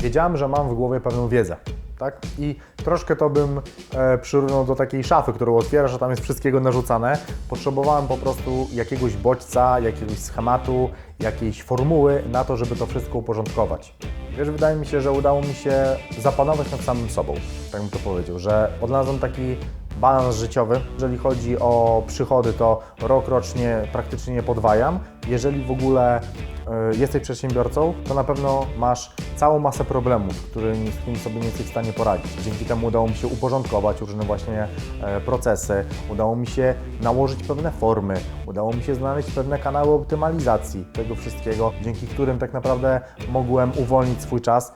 wiedziałem, że mam w głowie pewną wiedzę. Tak? I troszkę to bym e, przyrównał do takiej szafy, którą otwierasz, a tam jest wszystkiego narzucane. Potrzebowałem po prostu jakiegoś bodźca, jakiegoś schematu, jakiejś formuły na to, żeby to wszystko uporządkować. Wiesz, wydaje mi się, że udało mi się zapanować nad samym sobą, tak bym to powiedział, że odnalazłem taki balans życiowy. Jeżeli chodzi o przychody, to rok rocznie praktycznie nie podwajam. Jeżeli w ogóle y, jesteś przedsiębiorcą, to na pewno masz całą masę problemów, którymi, z którymi sobie nie jesteś w stanie poradzić. Dzięki temu udało mi się uporządkować różne właśnie e, procesy, udało mi się nałożyć pewne formy, udało mi się znaleźć pewne kanały optymalizacji tego wszystkiego, dzięki którym tak naprawdę mogłem uwolnić swój czas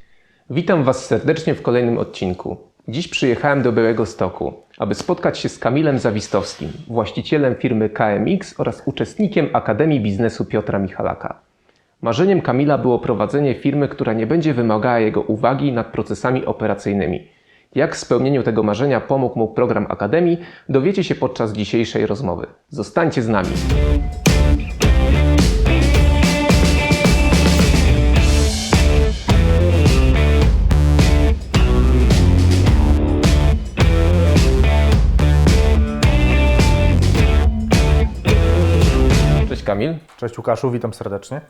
Witam Was serdecznie w kolejnym odcinku. Dziś przyjechałem do Białego Stoku, aby spotkać się z Kamilem Zawistowskim, właścicielem firmy KMX oraz uczestnikiem Akademii Biznesu Piotra Michalaka. Marzeniem Kamila było prowadzenie firmy, która nie będzie wymagała jego uwagi nad procesami operacyjnymi. Jak w spełnieniu tego marzenia pomógł mu program Akademii, dowiecie się podczas dzisiejszej rozmowy. Zostańcie z nami. Cześć Łukaszu, witam serdecznie.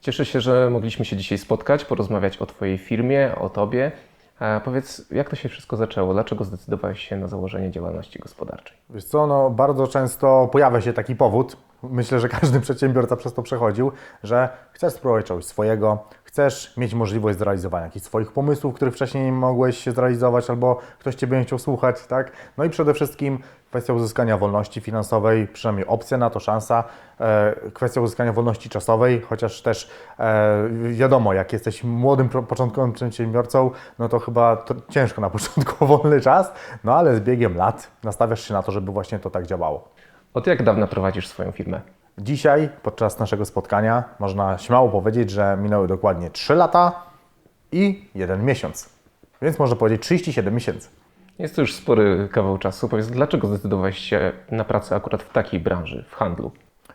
Cieszę się, że mogliśmy się dzisiaj spotkać, porozmawiać o Twojej firmie, o Tobie. A powiedz, jak to się wszystko zaczęło? Dlaczego zdecydowałeś się na założenie działalności gospodarczej? Wiesz co, no bardzo często pojawia się taki powód, myślę, że każdy przedsiębiorca przez to przechodził, że chcesz spróbować czegoś swojego, chcesz mieć możliwość zrealizowania jakichś swoich pomysłów, których wcześniej nie mogłeś się zrealizować albo ktoś Ciebie nie chciał słuchać, tak? No i przede wszystkim kwestia uzyskania wolności finansowej, przynajmniej opcja na to, szansa, e, kwestia uzyskania wolności czasowej, chociaż też e, wiadomo, jak jesteś młodym, początkowym przedsiębiorcą, no to chyba to ciężko na początku o wolny czas, no ale z biegiem lat nastawiasz się na to, żeby właśnie to tak działało. Od jak dawna prowadzisz swoją firmę? Dzisiaj, podczas naszego spotkania, można śmiało powiedzieć, że minęły dokładnie 3 lata i 1 miesiąc. Więc można powiedzieć 37 miesięcy. Jest to już spory kawał czasu. Powiedz, dlaczego zdecydowałeś się na pracę akurat w takiej branży, w handlu?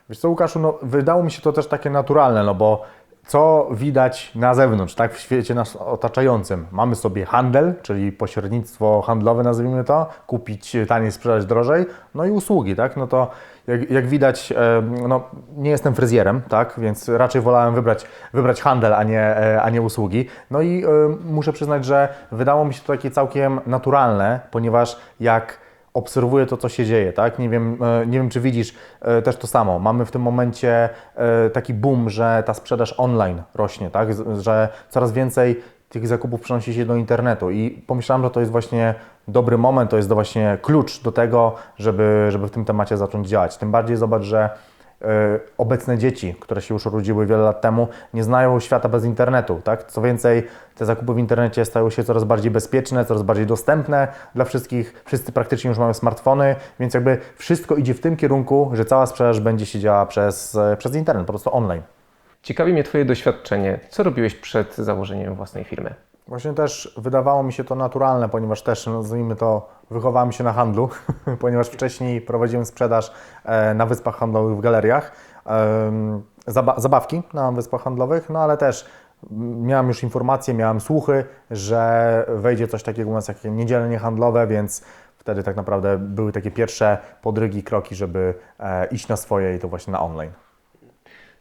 Wiesz co, Łukaszu, no, wydało mi się to też takie naturalne, no bo co widać na zewnątrz, tak, w świecie nas otaczającym? Mamy sobie handel, czyli pośrednictwo handlowe, nazwijmy to, kupić taniej, sprzedać drożej, no i usługi, tak, no to jak, jak widać, no, nie jestem fryzjerem, tak, więc raczej wolałem wybrać, wybrać handel, a nie, e, a nie usługi. No i e, muszę przyznać, że wydało mi się to takie całkiem naturalne, ponieważ jak obserwuję to, co się dzieje, tak? Nie wiem, e, nie wiem, czy widzisz też to samo. Mamy w tym momencie taki boom, że ta sprzedaż online rośnie, tak? Że coraz więcej tych zakupów przenosi się do internetu i pomyślałem, że to jest właśnie dobry moment, to jest to właśnie klucz do tego, żeby, żeby w tym temacie zacząć działać. Tym bardziej zobacz, że e, obecne dzieci, które się już urodziły wiele lat temu, nie znają świata bez internetu. Tak? Co więcej, te zakupy w internecie stają się coraz bardziej bezpieczne, coraz bardziej dostępne dla wszystkich. Wszyscy praktycznie już mają smartfony, więc jakby wszystko idzie w tym kierunku, że cała sprzedaż będzie się działa przez, e, przez internet, po prostu online. Ciekawi mnie Twoje doświadczenie. Co robiłeś przed założeniem własnej firmy? Właśnie też wydawało mi się to naturalne, ponieważ też, nazwijmy to, wychowałem się na handlu, ponieważ wcześniej prowadziłem sprzedaż e, na wyspach handlowych w galeriach, zabawki na wyspach handlowych, no ale też miałem już informacje, miałem słuchy, że wejdzie coś takiego u nas jak niedzielnie handlowe, więc wtedy tak naprawdę były takie pierwsze podrygi, kroki, żeby e, iść na swoje i to właśnie na online.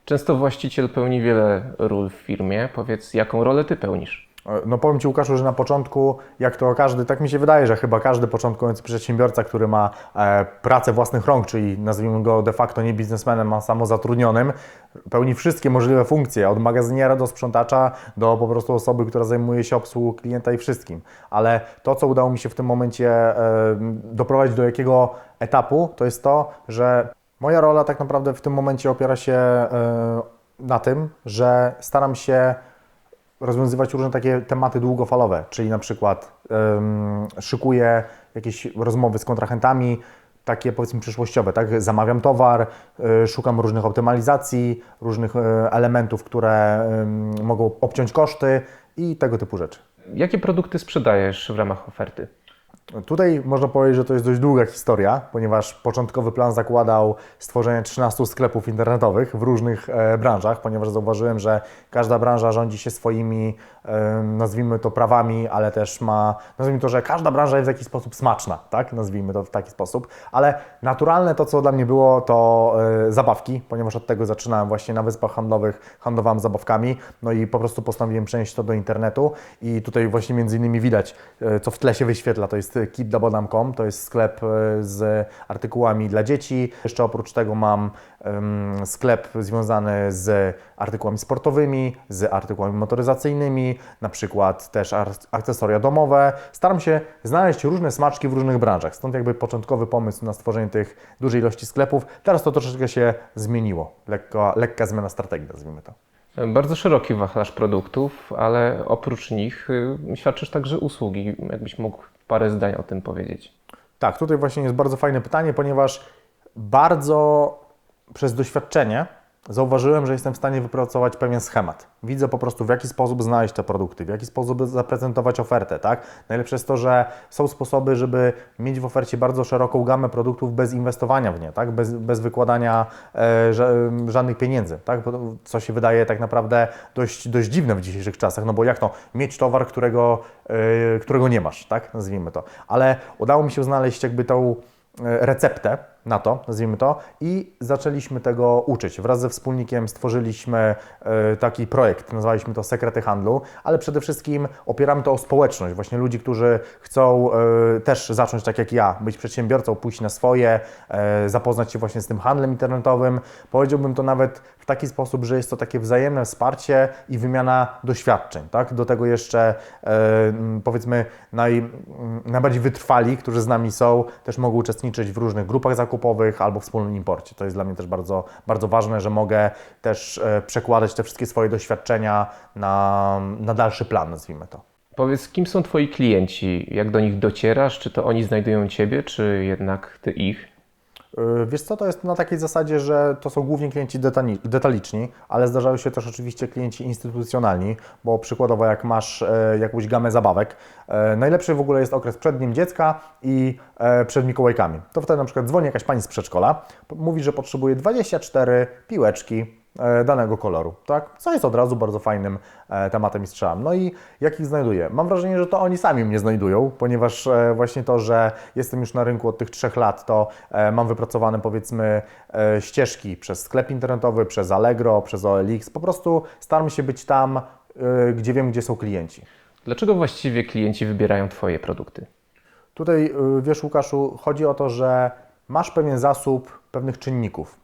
Często właściciel pełni wiele ról w firmie. Powiedz, jaką rolę Ty pełnisz? No powiem Ci Łukaszu, że na początku, jak to każdy, tak mi się wydaje, że chyba każdy początkujący przedsiębiorca, który ma e, pracę własnych rąk, czyli nazwijmy go de facto nie biznesmenem, a samozatrudnionym, pełni wszystkie możliwe funkcje, od magazyniera do sprzątacza, do po prostu osoby, która zajmuje się obsługą klienta i wszystkim. Ale to, co udało mi się w tym momencie e, doprowadzić do jakiego etapu, to jest to, że moja rola tak naprawdę w tym momencie opiera się e, na tym, że staram się rozwiązywać różne takie tematy długofalowe, czyli na przykład szykuję jakieś rozmowy z kontrahentami, takie powiedzmy przyszłościowe, tak? Zamawiam towar, y, szukam różnych optymalizacji, różnych y, elementów, które mogą obciąć koszty i tego typu rzeczy. Jakie produkty sprzedajesz w ramach oferty? Tutaj można powiedzieć, że to jest dość długa historia, ponieważ początkowy plan zakładał stworzenie 13 sklepów internetowych w różnych e, branżach, ponieważ zauważyłem, że każda branża rządzi się swoimi, e, nazwijmy to, prawami, ale też ma, nazwijmy to, że każda branża jest w jakiś sposób smaczna, tak? Nazwijmy to w taki sposób. Ale naturalne to, co dla mnie było, to e, zabawki, ponieważ od tego zaczynałem właśnie na wyspach handlowych, handlowałem zabawkami, no i po prostu postanowiłem przenieść to do internetu i tutaj właśnie między innymi widać, co w tle się wyświetla, to jest keepdabodam.com, to jest sklep e, z artykułami dla dzieci. Jeszcze oprócz tego mam sklep związany z artykułami sportowymi, z artykułami motoryzacyjnymi, na przykład też akcesoria domowe. Staram się znaleźć różne smaczki w różnych branżach, stąd jakby początkowy pomysł na stworzenie tych dużej ilości sklepów. Teraz to troszeczkę się zmieniło, lekka zmiana strategii, nazwijmy to. Bardzo szeroki wachlarz produktów, ale oprócz nich y, świadczysz także usługi. Jakbyś mógł parę zdań o tym powiedzieć. Tak, tutaj właśnie jest bardzo fajne pytanie, ponieważ bardzo przez doświadczenie zauważyłem, że jestem w stanie wypracować pewien schemat. Widzę po prostu, w jaki sposób znaleźć te produkty, w jaki sposób zaprezentować ofertę, tak? Najlepsze jest to, że są sposoby, żeby mieć w ofercie bardzo szeroką gamę produktów bez inwestowania w nie, tak? Bez, bez wykładania e, ża- żadnych pieniędzy, tak? Co się wydaje tak naprawdę dość, dość dziwne w dzisiejszych czasach, no bo jak to mieć towar, którego, e, którego nie masz, tak? Nazwijmy to. Ale udało mi się znaleźć jakby tą e, receptę na to, nazwijmy to, i zaczęliśmy tego uczyć. Wraz ze wspólnikiem stworzyliśmy e, taki projekt, nazwaliśmy to Sekrety Handlu, ale przede wszystkim opieramy to o społeczność, właśnie ludzi, którzy chcą e, też zacząć tak jak ja, być przedsiębiorcą, pójść na swoje, e, zapoznać się właśnie z tym handlem internetowym. Powiedziałbym to nawet w taki sposób, że jest to takie wzajemne wsparcie i wymiana doświadczeń, tak? Do tego jeszcze powiedzmy naj, najbardziej wytrwali, którzy z nami są, też mogą uczestniczyć w różnych grupach zakupowych albo wspólnym imporcie. To jest dla mnie też bardzo, bardzo ważne, że mogę też e, przekładać te wszystkie swoje doświadczenia na, na dalszy plan, nazwijmy to. Powiedz, kim są Twoi klienci? Jak do nich docierasz? Czy to oni znajdują Ciebie, czy jednak Ty ich? Yy, Wiesz co, to jest na takiej zasadzie, że to są głównie klienci detaliczni, ale zdarzają się też oczywiście klienci instytucjonalni, bo przykładowo jak masz e, jakąś gamę zabawek, e, najlepszy w ogóle jest okres przed Dniem Dziecka i e, przed Mikołajkami. To wtedy na przykład dzwoni jakaś pani z przedszkola, mówi, że potrzebuje 24 piłeczki danego koloru, tak? Co jest od razu bardzo fajnym e, tematem i strzałem. No i jak ich znajduję? Mam wrażenie, że to oni sami mnie znajdują, ponieważ e, właśnie to, że jestem już na rynku od tych trzech lat, to e, mam wypracowane powiedzmy e, ścieżki przez sklep internetowy, przez Allegro, przez OLX. Po prostu staram się być tam, e, gdzie wiem, gdzie są klienci. Dlaczego właściwie klienci wybierają Twoje produkty? Tutaj, wiesz, Łukaszu, chodzi o to, że masz pewien zasób pewnych czynników.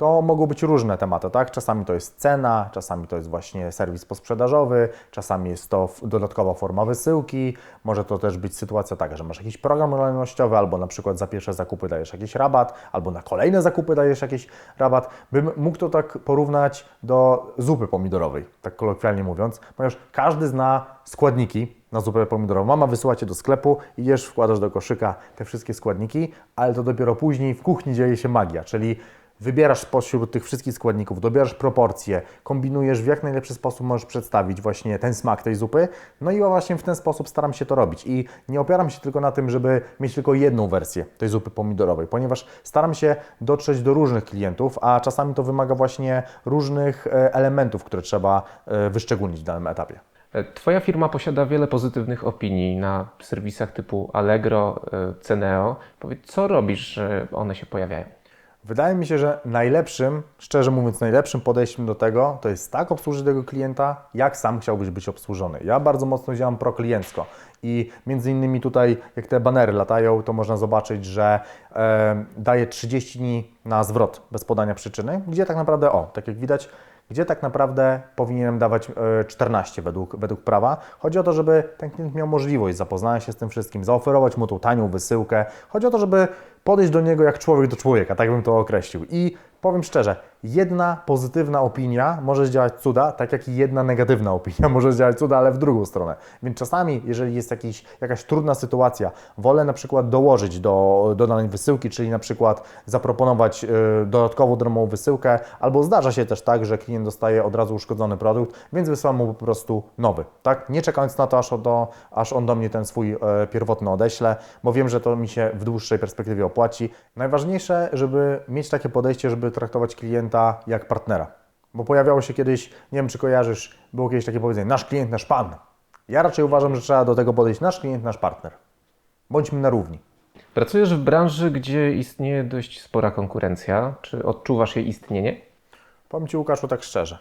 To mogą być różne tematy, tak? Czasami to jest cena, czasami to jest właśnie serwis posprzedażowy, czasami jest to dodatkowa forma wysyłki, może to też być sytuacja taka, że masz jakiś program lojalnościowy, albo na przykład za pierwsze zakupy dajesz jakiś rabat, albo na kolejne zakupy dajesz jakiś rabat. Bym mógł to tak porównać do zupy pomidorowej, tak kolokwialnie mówiąc, ponieważ każdy zna składniki na zupę pomidorową. Mama wysyła Cię do sklepu, idziesz, wkładasz do koszyka te wszystkie składniki, ale to dopiero później w kuchni dzieje się magia, czyli wybierasz spośród tych wszystkich składników, dobierasz proporcje, kombinujesz w jak najlepszy sposób możesz przedstawić właśnie ten smak tej zupy, no i właśnie w ten sposób staram się to robić i nie opieram się tylko na tym, żeby mieć tylko jedną wersję tej zupy pomidorowej, ponieważ staram się dotrzeć do różnych klientów, a czasami to wymaga właśnie różnych e, elementów, które trzeba e, wyszczególnić w danym etapie. E, Twoja firma posiada wiele pozytywnych opinii na serwisach typu Allegro, Ceneo. Powiedz, co robisz, że one się pojawiają? Wydaje mi się, że najlepszym, szczerze mówiąc, najlepszym podejściem do tego to jest tak obsłużyć tego klienta, jak sam chciałbyś być obsłużony. Ja bardzo mocno działam prokliencko i między innymi tutaj, jak te banery latają, to można zobaczyć, że e, daję 30 dni na zwrot bez podania przyczyny, gdzie tak naprawdę, o, tak jak widać, gdzie tak naprawdę powinienem dawać e, 14 według, według prawa. Chodzi o to, żeby ten klient miał możliwość zapoznania się z tym wszystkim, zaoferować mu tą tanią wysyłkę. Chodzi o to, żeby podejść do niego jak człowiek do człowieka, tak bym to określił. I powiem szczerze, jedna pozytywna opinia może zdziałać cuda, tak jak i jedna negatywna opinia może zdziałać cuda, ale w drugą stronę. Więc czasami, jeżeli jest jakiś, jakaś trudna sytuacja, wolę na przykład dołożyć do, do danej wysyłki, czyli na przykład zaproponować y, dodatkową darmową wysyłkę, albo zdarza się też tak, że klient dostaje od razu uszkodzony produkt, więc wysyłam mu po prostu nowy, tak? Nie czekając na to, aż, on do, aż on do mnie ten swój e, pierwotny odeśle, bo wiem, że to mi się w dłuższej perspektywie opłaci. Najważniejsze, żeby mieć takie podejście, żeby traktować klienta jak partnera. Bo pojawiało się kiedyś, nie wiem czy kojarzysz, było kiedyś takie powiedzenie, nasz klient, nasz pan. Ja raczej uważam, że trzeba do tego podejść, nasz klient, nasz partner. Bądźmy na równi. Pracujesz w branży, gdzie istnieje dość spora konkurencja. Czy odczuwasz jej istnienie? Powiem Ci Łukaszu tak szczerze.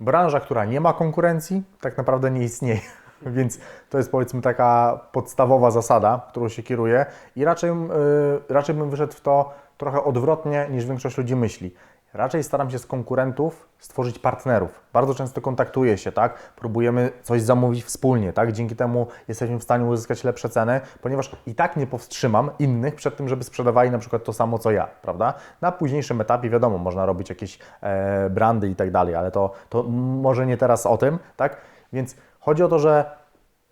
Branża, która nie ma konkurencji, tak naprawdę nie istnieje. Więc to jest powiedzmy taka podstawowa zasada, którą się kieruję i raczej, yy, raczej bym wyszedł w to trochę odwrotnie niż większość ludzi myśli. Raczej staram się z konkurentów stworzyć partnerów. Bardzo często kontaktuję się, tak? Próbujemy coś zamówić wspólnie, tak? Dzięki temu jesteśmy w stanie uzyskać lepsze ceny, ponieważ i tak nie powstrzymam innych przed tym, żeby sprzedawali na przykład to samo co ja, prawda? Na późniejszym etapie wiadomo, można robić jakieś e, brandy i tak dalej, ale to, to może nie teraz o tym, tak? Więc chodzi o to, że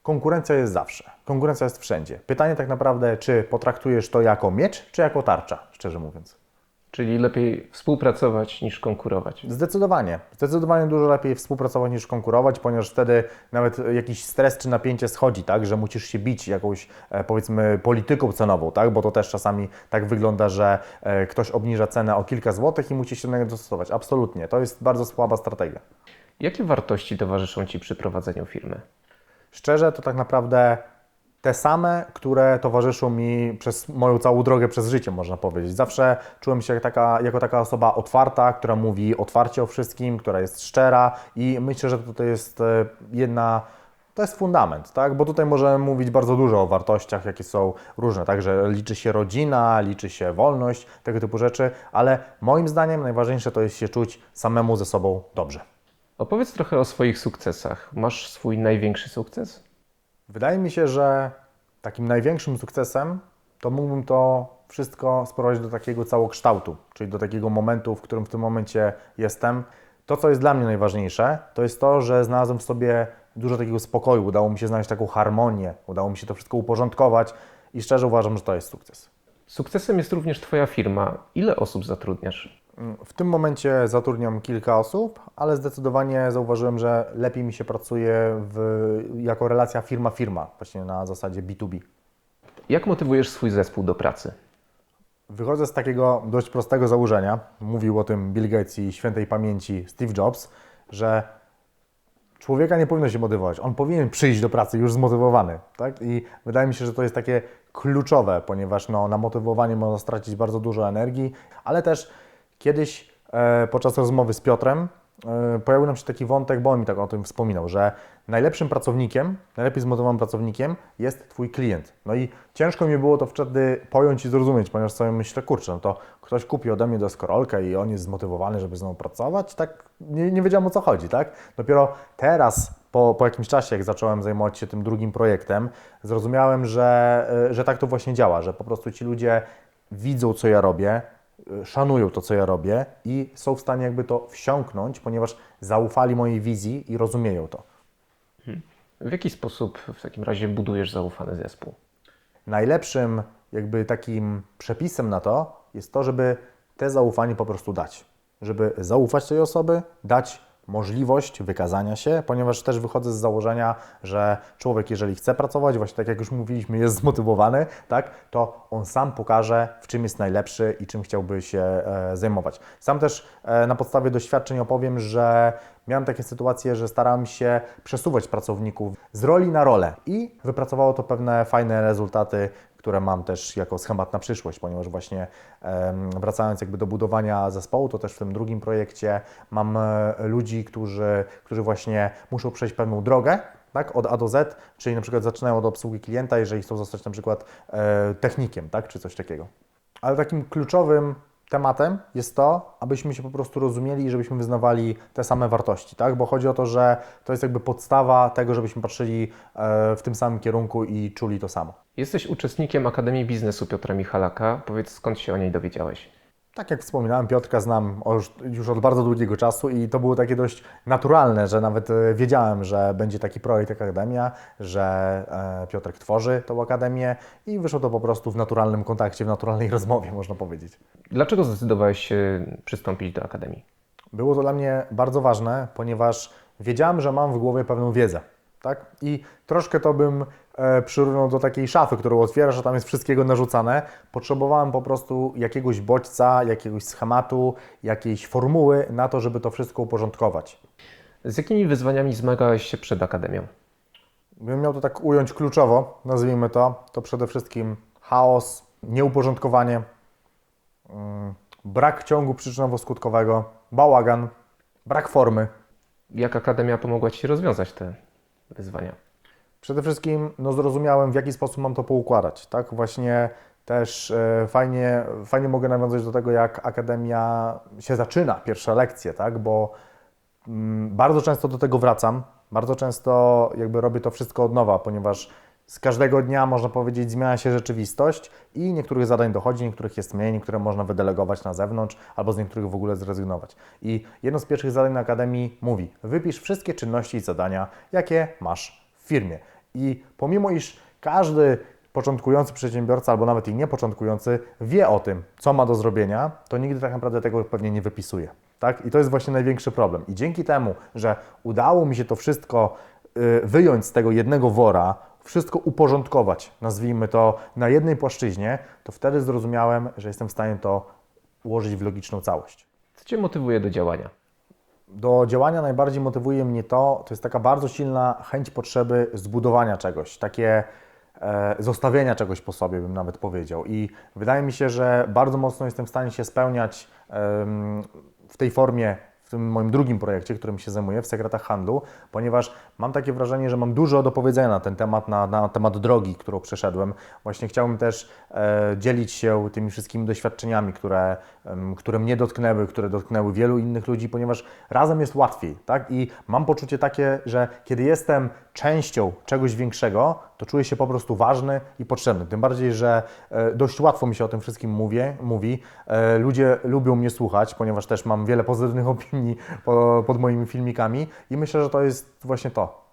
konkurencja jest zawsze. Konkurencja jest wszędzie. Pytanie tak naprawdę, czy potraktujesz to jako miecz, czy jako tarcza, szczerze mówiąc. Czyli lepiej współpracować niż konkurować. Zdecydowanie. Zdecydowanie dużo lepiej współpracować niż konkurować, ponieważ wtedy nawet jakiś stres czy napięcie schodzi, tak, że musisz się bić jakąś e, powiedzmy polityką cenową, tak, bo to też czasami tak wygląda, że e, ktoś obniża cenę o kilka złotych i musi się do niego dostosować. Absolutnie. To jest bardzo słaba strategia. Jakie wartości towarzyszą Ci przy prowadzeniu firmy? Szczerze, to tak naprawdę te same, które towarzyszą mi przez moją całą drogę przez życie, można powiedzieć. Zawsze czułem się taka, jako taka osoba otwarta, która mówi otwarcie o wszystkim, która jest szczera i myślę, że to jest e, jedna. To jest fundament, tak? Bo tutaj możemy mówić bardzo dużo o wartościach, jakie są różne, tak? Że liczy się rodzina, liczy się wolność, tego typu rzeczy, ale moim zdaniem najważniejsze to jest się czuć samemu ze sobą dobrze. Opowiedz trochę o swoich sukcesach. Masz swój największy sukces? Wydaje mi się, że takim największym sukcesem to mógłbym to wszystko sprowadzić do takiego całokształtu, czyli do takiego momentu, w którym w tym momencie jestem. To, co jest dla mnie najważniejsze, to jest to, że znalazłem w sobie dużo takiego spokoju, udało mi się znaleźć taką harmonię, udało mi się to wszystko uporządkować i szczerze uważam, że to jest sukces. Sukcesem jest również Twoja firma. Ile osób zatrudniasz? W tym momencie zatrudniam kilka osób, ale zdecydowanie zauważyłem, że lepiej mi się pracuje w, jako relacja firma-firma, właśnie na zasadzie B2B. Jak motywujesz swój zespół do pracy? Wychodzę z takiego dość prostego założenia, mówił o tym Bill Gates i świętej pamięci Steve Jobs, że człowieka nie powinno się motywować. On powinien przyjść do pracy już zmotywowany. Tak? I wydaje mi się, że to jest takie kluczowe, ponieważ no, na motywowanie można stracić bardzo dużo energii, ale też kiedyś e, podczas rozmowy z Piotrem e, pojawił nam się taki wątek, bo on mi tak o tym wspominał, że najlepszym pracownikiem, najlepiej zmotywowanym pracownikiem jest Twój klient. No i ciężko mi było to wtedy pojąć i zrozumieć, ponieważ sobie myślę, kurczę, no to ktoś kupi ode mnie deskorolkę i on jest zmotywowany, żeby z nią pracować, tak nie, nie wiedziałem o co chodzi, tak? Dopiero teraz, po, po jakimś czasie, jak zacząłem zajmować się tym drugim projektem, zrozumiałem, że, e, że tak to właśnie działa, że po prostu ci ludzie widzą, co ja robię, szanują to, co ja robię i są w stanie jakby to wsiąknąć, ponieważ zaufali mojej wizji i rozumieją to. W jaki sposób w takim razie budujesz zaufany zespół? Najlepszym jakby takim przepisem na to jest to, żeby te zaufanie po prostu dać. Żeby zaufać tej osoby, dać możliwość wykazania się, ponieważ też wychodzę z założenia, że człowiek, jeżeli chce pracować, właśnie tak jak już mówiliśmy, jest zmotywowany, tak, to on sam pokaże, w czym jest najlepszy i czym chciałby się e, zajmować. Sam też e, na podstawie doświadczeń opowiem, że miałem takie sytuacje, że starałem się przesuwać pracowników z roli na rolę i wypracowało to pewne fajne rezultaty, które mam też jako schemat na przyszłość, ponieważ właśnie wracając jakby do budowania zespołu, to też w tym drugim projekcie mam e, ludzi, którzy, którzy właśnie muszą przejść pewną drogę, tak, od A do Z, czyli na przykład zaczynają od obsługi klienta, jeżeli chcą zostać na przykład e, technikiem, tak, czy coś takiego. Ale takim kluczowym tematem jest to, abyśmy się po prostu rozumieli i żebyśmy wyznawali te same wartości, tak? Bo chodzi o to, że to jest jakby podstawa tego, żebyśmy patrzyli e, w tym samym kierunku i czuli to samo. Jesteś uczestnikiem Akademii Biznesu Piotra Michalaka. Powiedz, skąd się o niej dowiedziałeś? Tak jak wspominałem, Piotrka znam już, od bardzo długiego czasu i to było takie dość naturalne, że nawet e, wiedziałem, że będzie taki projekt Akademia, że e, Piotrek tworzy tą Akademię i wyszło to po prostu w naturalnym kontakcie, w naturalnej rozmowie, można powiedzieć. Dlaczego zdecydowałeś się przystąpić do Akademii? Było to dla mnie bardzo ważne, ponieważ wiedziałem, że mam w głowie pewną wiedzę. Tak? I troszkę to bym przyrównał do takiej szafy, którą otwierasz, a tam jest wszystkiego narzucane. Potrzebowałem po prostu jakiegoś bodźca, jakiegoś schematu, jakiejś formuły na to, żeby to wszystko uporządkować. Z jakimi wyzwaniami zmagałeś się przed Akademią? Gdybym miał to tak ująć kluczowo, nazwijmy to, to przede wszystkim chaos, nieuporządkowanie, mm, brak ciągu przyczynowo-skutkowego, bałagan, brak formy. Jak Akademia pomogła Ci rozwiązać te wyzwania? Przede wszystkim no, zrozumiałem, w jaki sposób mam to poukładać. Tak? Właśnie też e, fajnie, fajnie mogę nawiązać do tego, jak akademia się zaczyna, pierwsze lekcje, tak? bo mm, bardzo często do tego wracam. Bardzo często jakby robię to wszystko od nowa, ponieważ z każdego dnia, można powiedzieć, zmienia się rzeczywistość i niektórych zadań dochodzi, niektórych jest mniej, niektóre można wydelegować na zewnątrz, albo z niektórych w ogóle zrezygnować. I jedno z pierwszych zadań na Akademii mówi, wypisz wszystkie czynności i zadania, jakie masz firmie. I pomimo iż każdy początkujący przedsiębiorca, albo nawet i niepoczątkujący wie o tym, co ma do zrobienia, to nigdy tak naprawdę tego pewnie nie wypisuje. Tak? I to jest właśnie największy problem. I dzięki temu, że udało mi się to wszystko y, wyjąć z tego jednego wora, wszystko uporządkować, nazwijmy to na jednej płaszczyźnie, to wtedy zrozumiałem, że jestem w stanie to ułożyć w logiczną całość. Co Cię motywuje do działania? Do działania najbardziej motywuje mnie to, to jest taka bardzo silna chęć potrzeby zbudowania czegoś, takie e, zostawienia czegoś po sobie, bym nawet powiedział. I wydaje mi się, że bardzo mocno jestem w stanie się spełniać em, w tej formie, w tym moim drugim projekcie, którym się zajmuję, w sekretach handlu, ponieważ mam takie wrażenie, że mam dużo do powiedzenia na ten temat, na, na temat drogi, którą przeszedłem. Właśnie chciałbym też e, dzielić się tymi wszystkimi doświadczeniami, które, em, które mnie dotknęły, które dotknęły wielu innych ludzi, ponieważ razem jest łatwiej, tak? I mam poczucie takie, że kiedy jestem częścią czegoś większego, to czuję się po prostu ważny i potrzebny. Tym bardziej, że e, dość łatwo mi się o tym wszystkim mówię, mówi. E, Ludzie lubią mnie słuchać, ponieważ też mam wiele pozytywnych opinii po, pod moimi filmikami i myślę, że to jest właśnie to.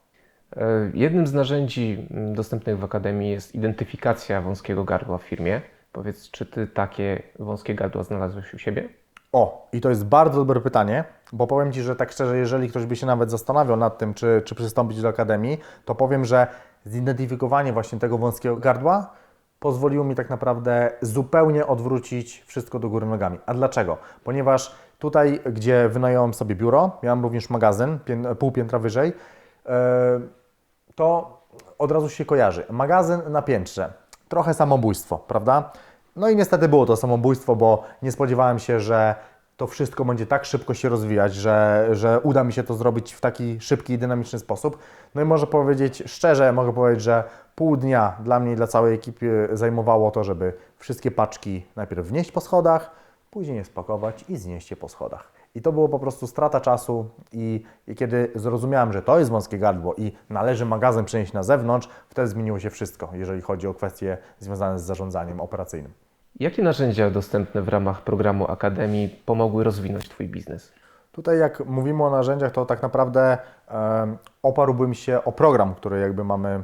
E, Jednym z narzędzi mm, dostępnych w Akademii jest identyfikacja wąskiego gardła w firmie. Powiedz, czy Ty takie wąskie gardła znalazłeś u siebie? O, i to jest bardzo dobre pytanie, bo powiem Ci, że tak szczerze, jeżeli ktoś by się nawet zastanawiał nad tym, czy, czy przystąpić do Akademii, to powiem, że zidentyfikowanie właśnie tego wąskiego gardła pozwoliło mi tak naprawdę zupełnie odwrócić wszystko do góry nogami. A dlaczego? Ponieważ tutaj, gdzie wynająłem sobie biuro, miałem również magazyn, pół piętra wyżej, e, to od razu się kojarzy. Magazyn na piętrze. Trochę samobójstwo, prawda? No i niestety było to samobójstwo, bo nie spodziewałem się, że to wszystko będzie tak szybko się rozwijać, że, że uda mi się to zrobić w taki szybki i dynamiczny sposób. No i może powiedzieć szczerze, mogę powiedzieć, że pół dnia dla mnie i dla całej ekipy zajmowało to, żeby wszystkie paczki najpierw wnieść po schodach, później je spakować i znieść je po schodach. I to było po prostu strata czasu i, i kiedy zrozumiałem, że to jest wąskie gardło i należy magazyn przenieść na zewnątrz, wtedy zmieniło się wszystko, jeżeli chodzi o kwestie związane z zarządzaniem operacyjnym. Jakie narzędzia dostępne w ramach programu Akademii pomogły rozwinąć Twój biznes? Tutaj jak mówimy o narzędziach, to tak naprawdę oparłbym się o program, który jakby mamy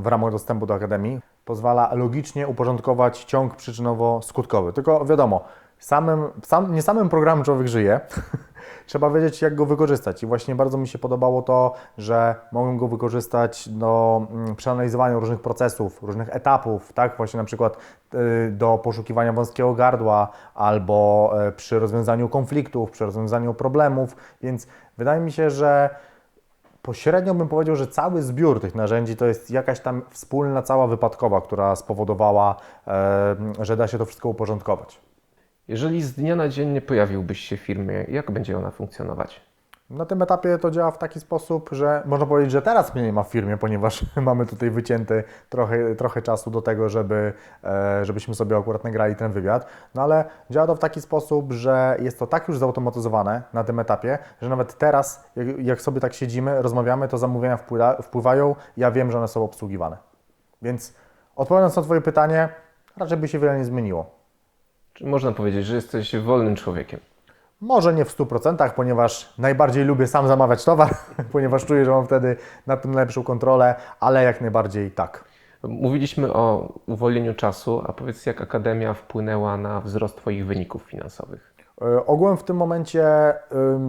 w ramach dostępu do Akademii. Pozwala logicznie uporządkować ciąg przyczynowo-skutkowy. Tylko wiadomo, samym, sam, nie samym programem człowiek żyje. Trzeba wiedzieć, jak go wykorzystać. I właśnie bardzo mi się podobało to, że mogłem go wykorzystać do mm, przeanalizowania różnych procesów, różnych etapów, tak? Właśnie na przykład y, do poszukiwania wąskiego gardła albo e, przy rozwiązaniu konfliktów, przy rozwiązaniu problemów. Więc wydaje mi się, że pośrednio bym powiedział, że cały zbiór tych narzędzi to jest jakaś tam wspólna, cała wypadkowa, która spowodowała, e, że da się to wszystko uporządkować. Jeżeli z dnia na dzień nie pojawiłbyś się w firmie, jak będzie ona funkcjonować? Na tym etapie to działa w taki sposób, że można powiedzieć, że teraz mnie nie ma w firmie, ponieważ mamy tutaj wycięty trochę, trochę czasu do tego, żeby, e, żebyśmy sobie akurat nagrali ten wywiad. No ale działa to w taki sposób, że jest to tak już zautomatyzowane na tym etapie, że nawet teraz, jak, sobie tak siedzimy, rozmawiamy, to zamówienia wpływa, wpływają, ja wiem, że one są obsługiwane. Więc odpowiadając na Twoje pytanie, raczej by się wiele nie zmieniło. Czy można powiedzieć, że jesteś wolnym człowiekiem? Może nie w 100%, ponieważ najbardziej lubię sam zamawiać towar, ponieważ czuję, że mam wtedy nad tym lepszą kontrolę, ale jak najbardziej tak. Mówiliśmy o uwolnieniu czasu, a powiedz, jak Akademia wpłynęła na wzrost Twoich wyników finansowych? Y, Ogółem w tym momencie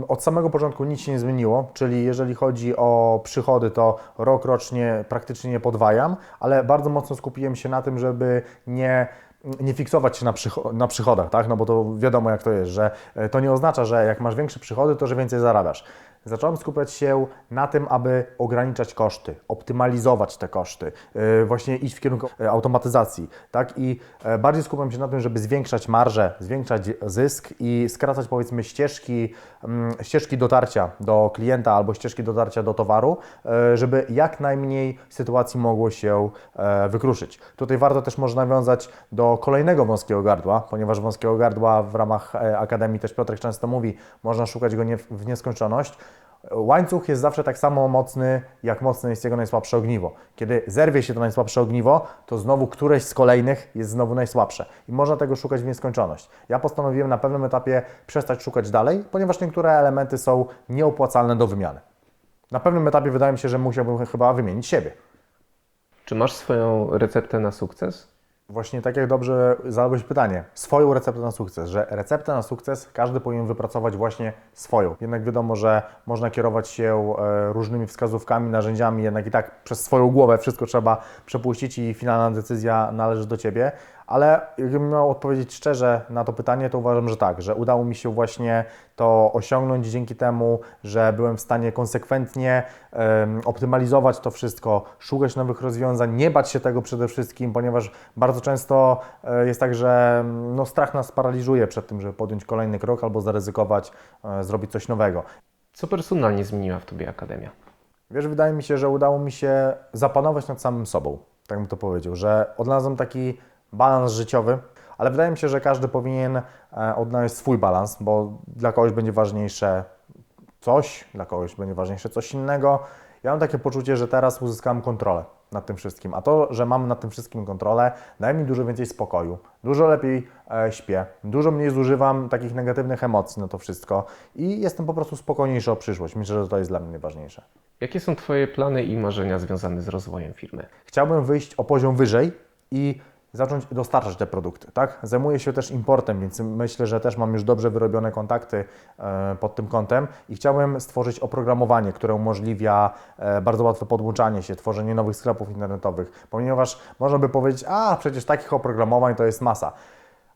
od samego początku nic się nie zmieniło, czyli jeżeli chodzi o przychody, to rok rocznie praktycznie nie podwajam, ale bardzo mocno skupiłem się na tym, żeby nie nie fiksować się na, przycho- na przychodach, tak? No bo to wiadomo jak to jest, że e, to nie oznacza, że jak masz większe przychody, to że więcej zarabiasz. Zacząłem skupiać się na tym, aby ograniczać koszty, optymalizować te koszty, yy, właśnie iść w kierunku e, automatyzacji, tak? I e, bardziej skupiam się na tym, żeby zwiększać marżę, zwiększać zysk i skracać powiedzmy ścieżki, mm, ścieżki dotarcia do klienta albo ścieżki dotarcia do towaru, e, żeby jak najmniej sytuacji mogło się e, wykruszyć. Tutaj warto też może nawiązać do kolejnego wąskiego gardła, ponieważ wąskiego gardła w ramach Akademii też Piotrek często mówi, można szukać go nie, w nieskończoność. Łańcuch jest zawsze tak samo mocny, jak mocne jest jego najsłabsze ogniwo. Kiedy zerwie się to najsłabsze ogniwo, to znowu któreś z kolejnych jest znowu najsłabsze. I można tego szukać w nieskończoność. Ja postanowiłem na pewnym etapie przestać szukać dalej, ponieważ niektóre elementy są nieopłacalne do wymiany. Na pewnym etapie wydaje mi się, że musiałbym chyba wymienić siebie. Czy masz swoją receptę na sukces? Właśnie tak jak dobrze zadałeś pytanie, swoją receptę na sukces, że receptę na sukces każdy powinien wypracować właśnie swoją. Jednak wiadomo, że można kierować się e, różnymi wskazówkami, narzędziami, jednak i tak przez swoją głowę wszystko trzeba przepuścić i finalna decyzja należy do Ciebie. Ale jakbym miał odpowiedzieć szczerze na to pytanie, to uważam, że tak, że udało mi się właśnie to osiągnąć dzięki temu, że byłem w stanie konsekwentnie em, optymalizować to wszystko, szukać nowych rozwiązań, nie bać się tego przede wszystkim, ponieważ bardzo często e, jest tak, że mm, no, strach nas paraliżuje przed tym, żeby podjąć kolejny krok albo zaryzykować, e, zrobić coś nowego. Co personalnie zmieniła w Tobie Akademia? Wiesz, wydaje mi się, że udało mi się zapanować nad samym sobą, tak bym to powiedział, że odnalazłem taki balans życiowy, ale wydaje mi się, że każdy powinien e, odnaleźć swój balans, bo dla kogoś będzie ważniejsze coś, dla kogoś będzie ważniejsze coś innego. Ja mam takie poczucie, że teraz uzyskałem kontrolę nad tym wszystkim, a to, że mam nad tym wszystkim kontrolę, daje mi dużo więcej spokoju, dużo lepiej e, śpię, dużo mniej zużywam takich negatywnych emocji na to wszystko i jestem po prostu spokojniejszy o przyszłość. Myślę, że to jest dla mnie najważniejsze. Jakie są Twoje plany i marzenia związane z rozwojem firmy? Chciałbym wyjść o poziom wyżej i zacząć dostarczać te produkty, tak? Zajmuję się też importem, więc myślę, że też mam już dobrze wyrobione kontakty e, pod tym kątem i chciałbym stworzyć oprogramowanie, które umożliwia e, bardzo łatwe podłączanie się, tworzenie nowych sklepów internetowych, ponieważ można by powiedzieć, a przecież takich oprogramowań to jest masa.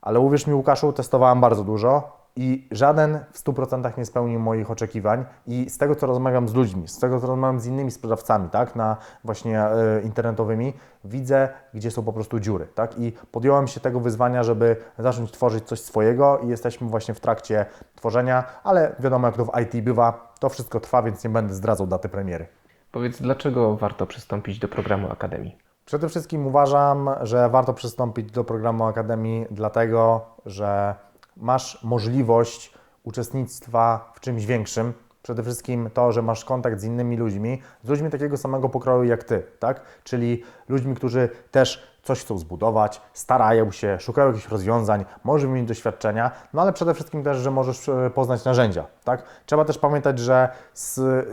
Ale uwierz mi, Łukaszu, testowałem bardzo dużo i żaden w 100% nie spełnił moich oczekiwań. I z tego, co rozmawiam z ludźmi, z tego, co rozmawiam z innymi sprzedawcami, tak, na właśnie e, internetowymi, widzę, gdzie są po prostu dziury, tak. I podjąłem się tego wyzwania, żeby zacząć tworzyć coś swojego i jesteśmy właśnie w trakcie tworzenia, ale wiadomo, jak to w IT bywa, to wszystko trwa, więc nie będę zdradzał daty premiery. Powiedz, dlaczego warto przystąpić do programu Akademii? Przede wszystkim uważam, że warto przystąpić do programu Akademii, dlatego że masz możliwość uczestnictwa w czymś większym. Przede wszystkim to, że masz kontakt z innymi ludźmi, z ludźmi takiego samego pokroju jak ty, tak? Czyli ludźmi, którzy też coś chcą zbudować, starają się, szukają jakichś rozwiązań, może mieć doświadczenia, no ale przede wszystkim też, że możesz e, poznać narzędzia, tak? Trzeba też pamiętać, że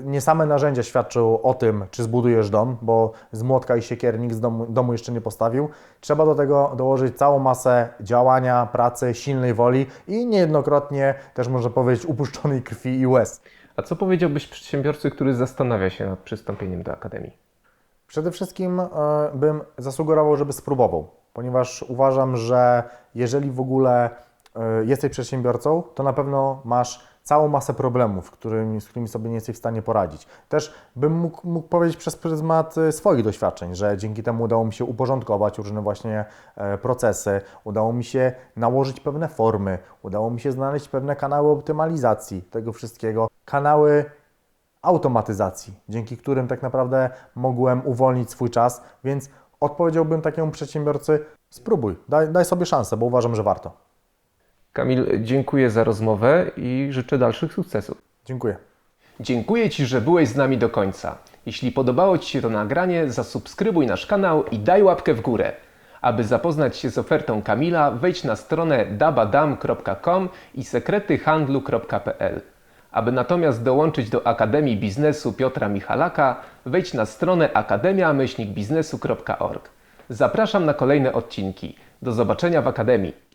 nie same narzędzia świadczą o tym, czy zbudujesz dom, bo z młotka i siekiery nikt z domu, domu jeszcze nie postawił. Trzeba do tego dołożyć całą masę działania, pracy, silnej woli i niejednokrotnie też można powiedzieć upuszczonej krwi i łez. A co powiedziałbyś przedsiębiorcy, który zastanawia się nad przystąpieniem do Akademii? Przede wszystkim e, bym zasugerował, żeby spróbował, ponieważ uważam, że jeżeli w ogóle e, jesteś przedsiębiorcą, to na pewno masz całą masę problemów, którymi, z którymi sobie nie jesteś w stanie poradzić. Też bym mógł, mógł powiedzieć przez pryzmat e, swoich doświadczeń, że dzięki temu udało mi się uporządkować różne właśnie procesy, udało mi się nałożyć pewne formy, udało mi się znaleźć pewne kanały optymalizacji tego wszystkiego, kanały automatyzacji, dzięki którym tak naprawdę mogłem uwolnić swój czas, więc odpowiedziałbym takiemu przedsiębiorcy: spróbuj, daj, daj sobie szansę, bo uważam, że warto. Kamil, dziękuję za rozmowę i życzę dalszych sukcesów. Dziękuję. Dziękuję Ci, że byłeś z nami do końca. Jeśli podobało Ci się to nagranie, zasubskrybuj nasz kanał i daj łapkę w górę. Aby zapoznać się z ofertą Kamila, wejdź na stronę dabadam.com i sekretyhandlu.pl. Aby natomiast dołączyć do Akademii Biznesu Piotra Michalaka, wejdź na stronę akademia-biznesu.org. Zapraszam na kolejne odcinki. Do zobaczenia w Akademii.